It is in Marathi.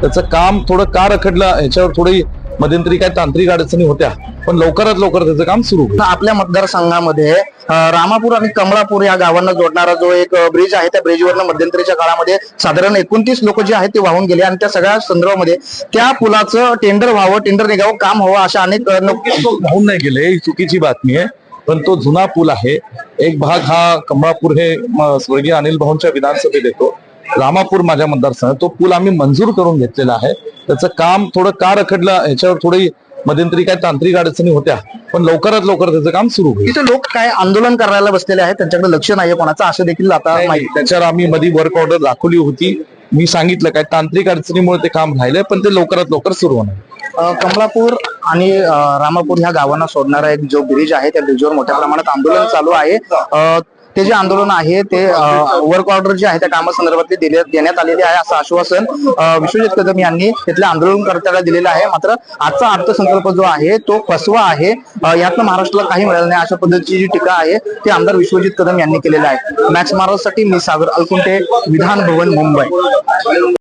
त्याचं काम थोडं का रखडलं याच्यावर थोडी मध्यंतरी काय तांत्रिक अडचणी होत्या पण लवकरात लवकर त्याचं काम सुरू होईल. आपल्या मतदारसंघामध्ये रामापूर आणि कमळापूर या गावांना जोडणारा जो एक ब्रिज आहे त्या ब्रिजवरनं मध्यंतरीच्या काळामध्ये साधारण एकोणतीस लोक जे आहेत ते वाहून गेले आणि त्या सगळ्या संदर्भामध्ये त्या पुलाचं टेंडर व्हावं टेंडर निघावं काम व्हावं अशा अनेक वाहून नाही गेले ही चुकीची बातमी आहे पण तो जुना पूल आहे. एक भाग हा कमळापूर हे स्वर्गीय अनिल भाऊंच्या विधानसभेत येतो. रामापूर माझ्या मतदारसंघात तो पूल आम्ही मंजूर करून घेतलेला आहे. त्याचं काम थोडं का रखडलं याच्यावर थोडी मध्यंतरी काय तांत्रिक अडचणी होत्या पण लवकरात लवकर त्याचं काम सुरू होईल. तिथे लोक काय आंदोलन करायला बसलेले आहेत त्यांच्याकडे लक्ष नाहीये कोणाचं असं देखील आता नाही, त्याच्यावर आम्ही मध्ये वर्क ऑर्डर दाखवली होती. मी सांगितलं काय तांत्रिक अडचणीमुळे ते काम राहिलंय पण ते लवकरात लवकर सुरू होणार. कमलापूर आणि रामापूर ह्या गावांना सोडणारा एक जो ब्रिज आहे त्या ब्रिजवर मोठ्या प्रमाणात आंदोलन चालू आहे. ते जे आंदोलन आहे ते वर्क ऑर्डर जे आहे त्या कामासंदर्भातले दिले देण्यात आलेले आहे असं आश्वासन विश्वजित कदम यांनी तिथल्या आंदोलनकर्त्याला दिलेलं आहे. मात्र आजचा अर्थसंकल्प जो आहे तो फसवा आहे यातनं महाराष्ट्राला काही मिळालं नाही. अशा पद्धतीची जी टीका आहे ती आमदार विश्वजित कदम यांनी केलेली आहे. मॅक्स महाराजसाठी मी सागर अलकुंटे विधान भवन मुंबई.